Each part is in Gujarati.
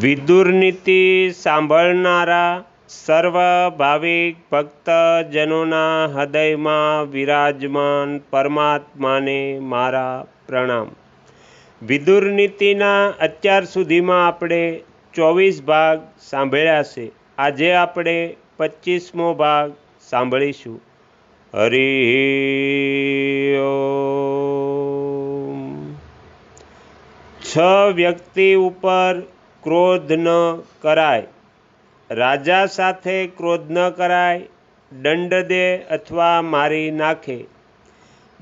વિદુરનીતિ સાંભળનારા સર્વ ભાવિક ભક્તજનોના હૃદયમાં વિરાજમાન પરમાત્માને મારા પ્રણામ. વિદુરનીતિના અત્યાર સુધીમાં આપણે ચોવીસ ભાગ સાંભળ્યા છે. આજે આપણે પચીસમો ભાગ સાંભળીશું. હરિ છ વ્યક્તિ ઉપર ક્રોધ ન કરાય. રાજા સાથે ક્રોધ ન કરાય, દંડ દે અથવા મારી નાખે.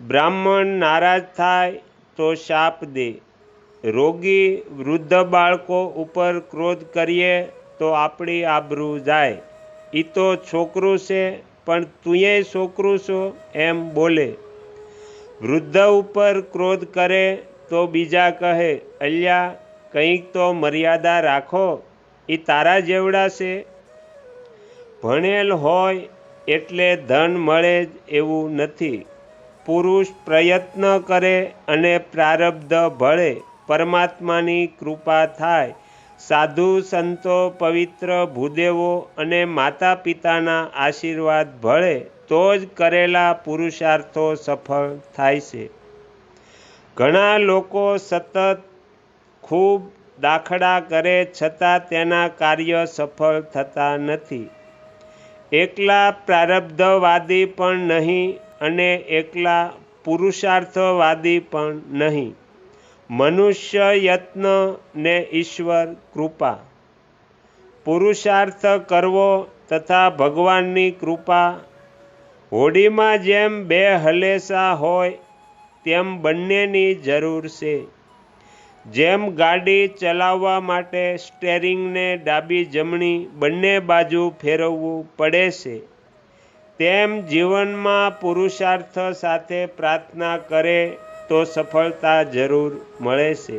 બ્રાહ્મણ નારાજ થાય તો શાપ દે. રોગી વૃદ્ધ બાળકો ઉપર ક્રોધ કરીએ તો આપણી આબરૂ જાય. એ તો છોકરું છે, પણ તુંય છોકરું છો એમ બોલે. વૃદ્ધ ઉપર ક્રોધ કરે તો બીજા કહે, અલ્યા કંઈક તો મર્યાદા રાખો, એ તારા જેવડા છે. ભણેલ હોય એટલે ધન મળે જ એવું નથી. પુરુષ પ્રયત્ન કરે અને પ્રારબ્ધ ભળે, પરમાત્માની કૃપા થાય. સાધુ સંતો પવિત્ર ભૂદેવો અને માતા પિતાના આશીર્વાદ ભળે, તો જ કરેલા પુરુષાર્થો સફળ થાય છે. ઘણા લોકો સતત ખૂબ દાખલા કરે છતાં તેના કાર્ય સફળ થતા નથી. એકલા પ્રારબ્ધવાદી પણ નહીં અને એકલા પુરુષાર્થવાદી પણ નહીં. મનુષ્ય યત્ન ને ઈશ્વર કૃપા. પુરુષાર્થ કરવો તથા ભગવાનની કૃપા. હોડીમાં જેમ બે હલેસા હોય, તેમ બંનેની જરૂર છે. જેમ ગાડી ચલાવવા માટે સ્ટેરિંગને ડાબી જમણી બંને બાજુ ફેરવવું પડે છે, તેમ જીવનમાં પુરુષાર્થ સાથે પ્રાર્થના કરે તો સફળતા જરૂર મળે છે.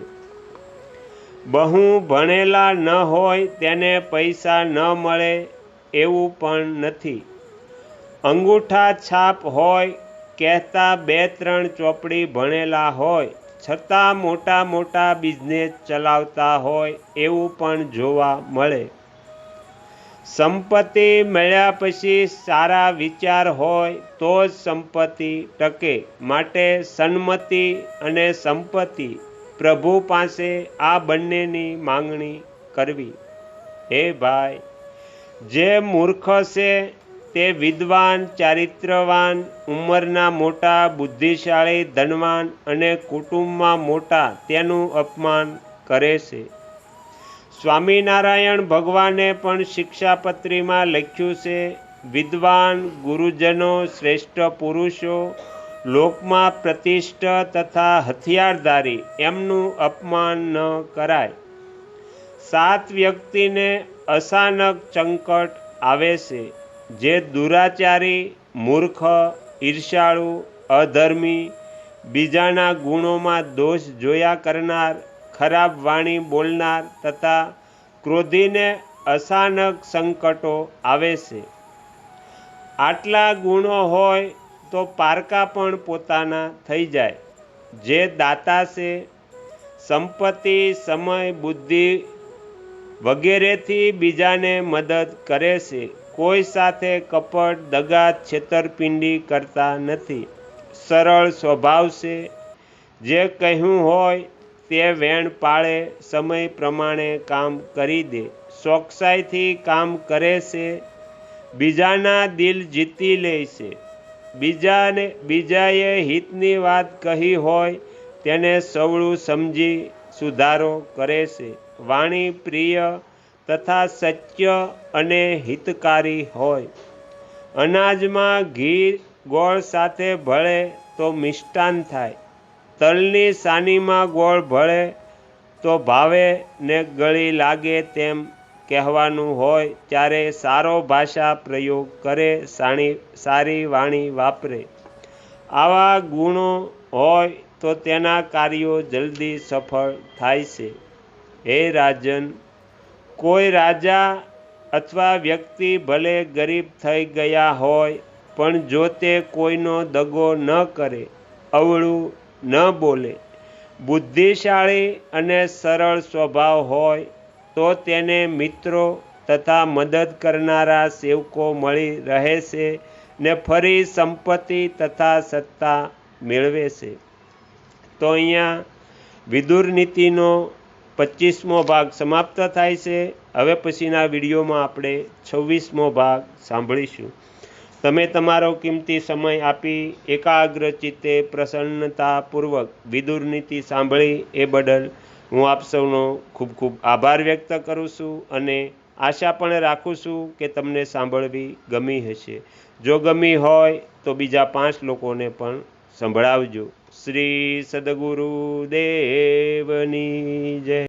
બહુ ભણેલા ન હોય તેને પૈસા ન મળે એવું પણ નથી. અંગૂઠા છાપ હોય, કહેતા બે ત્રણ ચોપડી ભણેલા હોય છતાં મોટા મોટા બિઝનેસ ચલાવતા હોય એવું પણ જોવા મળે. સંપત્તિ મળ્યા પછી સારા વિચાર હોય તો જ સંપત્તિ ટકે. માટે સન્મતિ અને સંપત્તિ પ્રભુ પાસે આ બંનેની માંગણી કરવી. હે ભાઈ, જે મૂર્ખ છે તે વિદ્વાન, ચારિત્રવાન, ઉંમરના મોટા, બુદ્ધિશાળી, ધનવાન અને કુટુંબમાં મોટા તેનું અપમાન કરે છે. સ્વામિનારાયણ ભગવાને પણ શિક્ષાપત્રીમાં લખ્યું છે, વિદ્વાન ગુરુજનો, શ્રેષ્ઠ પુરુષો, લોકમાં પ્રતિષ્ઠ તથા હથિયારધારી, એમનું અપમાન ન કરાય. સાત વ્યક્તિને અચાનક ચંકટ આવે છે. જે દુરાચારી, મૂર્ખ ઈર્ષાળુ અધર્મી, બીજાના ગુણોમાં દોષ જોયા કરનાર, ખરાબ વાણી બોલનાર તથા ક્રોધીને અચાનક સંકટો આવે છે. આટલા ગુણો હોય તો પારકા પણ પોતાના થઈ જાય. જે દાતા છે, સંપત્તિ, સમય, બુદ્ધિ વગેરેથી બીજાને મદદ કરે છે. કોઈ સાથે કપટ દગા છેતરપિંડી કરતા નથી. સરળ સ્વભાવ છે. જે કહ્યું હોય તે વેણ પાળે, સમય પ્રમાણે કામ કરી દે. ચોકસાઈથી કામ કરે છે. બીજાના દિલ જીતી લે છે. બીજાને, બીજાએ હિતની વાત કહી હોય તેને સવળું સમજી સુધારો કરે છે. વાણી પ્રિય તથા સત્ય અને હિતકારી હોય. અનાજમાં ઘી, ગોળ સાથે ભળે તો મિષ્ટાન થાય. તલની સાનીમાં ગોળ ભળે તો ભાવે ને ગળી લાગે તેમ કહેવાનું હોય ત્યારે સારો ભાષા પ્રયોગ કરે સાણી, સારી વાણી વાપરે. આવા ગુણો હોય તો તેના કાર્યો જલ્દી સફળ થાય છે. હે રાજન કોઈ રાજા અથવા વ્યક્તિ ભલે ગરીબ થઈ ગયા હોય, પણ જો તે કોઈનો દગો ન કરે, અવળું ન બોલે, બુદ્ધિશાળી અને સરળ સ્વભાવ હોય, તો તેને મિત્રો તથા મદદ કરનારા સેવકો મળી રહે છે ને ફરી સંપત્તિ તથા સત્તા મેળવે છે. તો અહીંયા વિદુર નીતિનો પચીસમો ભાગ સમાપ્ત થાય છે. હવે પછીના વિડીયોમાં આપણે છવ્વીસમો ભાગ સાંભળીશું. તમે તમારો કિંમતી સમય આપી એકાગ્ર ચિત્તે પ્રસન્નતાપૂર્વક વિદુર નીતિ સાંભળી એ બદલ હું આપ સૌનો ખૂબ ખૂબ આભાર વ્યક્ત કરું છું અને આશા પણ રાખું છું કે તમને સાંભળવી ગમી હશે. જો ગમી હોય તો બીજા પાંચ લોકોને પણ સંભળાવજો. શ્રી સદગુરુ દેવની જય.